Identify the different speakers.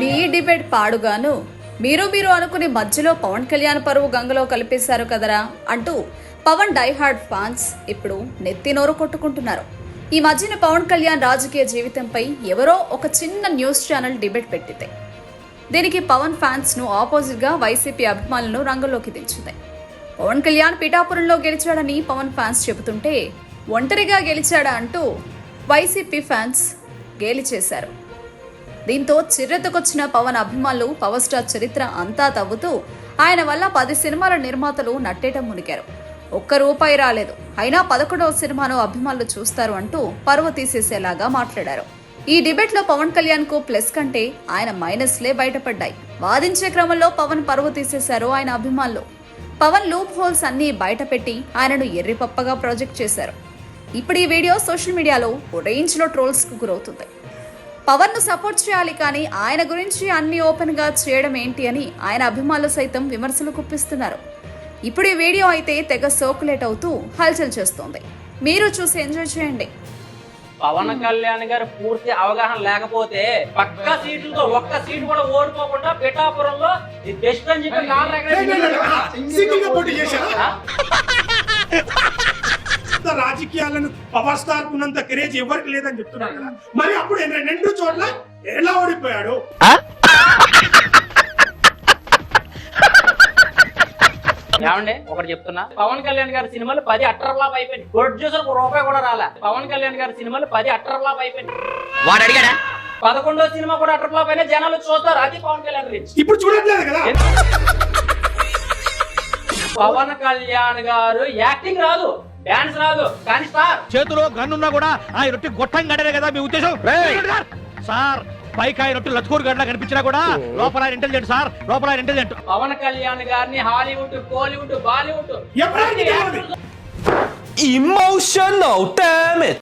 Speaker 1: మీ debate పాడుగాను. మీరు మీరు అనుకుని మధ్యలో పవన్ కళ్యాణ్ పరువు గంగలో కలిపేశారు కదరా అంటూ పవన్ డైహార్డ్ ఫ్యాన్స్ ఇప్పుడు నెత్తి నోరు కొట్టుకుంటున్నారు. ఈ మధ్యన పవన్ కళ్యాణ్ రాజకీయ జీవితంపై ఎవరో ఒక చిన్న న్యూస్ ఛానల్ డిబేట్ పెట్టితే దీనికి పవన్ ఫ్యాన్స్ను ఆపోజిట్గా వైసీపీ అభిమానులను రంగంలోకి దించింది. పవన్ కళ్యాణ్ పిఠాపురంలో గెలిచాడని పవన్ ఫ్యాన్స్ చెబుతుంటే ఒంటరిగా గెలిచాడా అంటూ వైసీపీ ఫ్యాన్స్ గేలి చేశారు దీంతో చిర్రెత్తుకొచ్చిన పవన్ అభిమానులు పవర్ స్టార్ చరిత్ర అంతా తవ్వుతూ ఆయన వల్ల పది సినిమాల నిర్మాతలు నట్టేట మునిగారు. ఒక్క రూపాయి రాలేదు. అయినా పదకొండవ సినిమాను అభిమానులు చూస్తారు అంటూ పరువు తీసేసేలాగా మాట్లాడారు. ఈ డిబేట్లో పవన్ కళ్యాణ్కు ప్లస్ కంటే ఆయన మైనస్లే బయటపడ్డాయి. వాదించే క్రమంలో పవన్ పరువు తీసేశారు ఆయన అభిమానులు. పవన్ లూప్ హోల్స్ అన్ని బయటపెట్టి ఆయనను ఎర్రిపప్పగా ప్రాజెక్ట్ చేశారు. ఇప్పుడు ఈ వీడియో సోషల్ మీడియాలో ఓ రేంజ్లో ట్రోల్స్కు గురవుతుంది పవన్ను సపోర్ట్ చేయాలి కానీ ఆయన గురించి అన్ని ఓపెన్గా చేయడం ఏంటి అని ఆయన అభిమానులు సైతం విమర్శలు కుప్పిస్తున్నారు ఇప్పుడు ఈ వీడియో అయితే తెగ సోకులేట్ అవుతూ హల్చల్ చేస్తోంది మీరు చూసి ఎంజాయ్ చేయండి
Speaker 2: పవన్ కళ్యాణ్ గారు పూర్తి అవగాహన లేకపోతే పక్క సీట్లతో ఒక్క సీట్ కూడా ఓడిపోకుండా పిఠాపురంలో బెస్ట్ అని చెప్పి
Speaker 3: రాజకీయాలను పవర్ స్టార్ ఉన్నంత క్రేజ్ ఎవరికి లేదని చెప్తున్నారు కదా. మరి అప్పుడు రెండు చోట్ల ఎలా ఓడిపోయాడు?
Speaker 2: ఏమండి? ఒకటి చెప్తున్నా. పవన్ కళ్యాణ్ గారి సినిమాలు పది అట్టర్ ఫ్లాప్ అయిపోయింది ప్రొడ్యూసర్ రూపాయి కూడా రాలే. పవన్ కళ్యాణ్ గారి సినిమాలు పది అట్టర్ ఫ్లాప్ అయిపోయింది
Speaker 4: వాడు అడిగాడా?
Speaker 2: పదకొండో సినిమా కూడా అట్టర్ ఫ్లాప్ అయినా జనాలు చూస్తారు. అది పవన్ కళ్యాణ్ గురించి
Speaker 3: ఇప్పుడు చూడట్లేదు కదా?
Speaker 2: పవన్ కళ్యాణ్ గారు యాక్టింగ్ రాదు. డాన్స్ రాదు కానీ స్టార్
Speaker 5: చేతిలో గన్నున్నా కూడా ఆ రొట్టె గొట్టం గడనే కదా మీ ఉద్దేశం? సార్, సార్ పైకి ఆయన రొట్టె లచ్కూరు గడ్డలా కనిపించినా కూడా లోపల ఆయన ఇంటెలిజెంట్ సార్. లోపల ఆయన ఇంటెలిజెంట్
Speaker 2: పవన్ కళ్యాణ్ గారిని హాలీవుడ్ కోలీవుడ్ బాలీవుడ్.
Speaker 3: ఎప్పుడైనా
Speaker 4: damn it!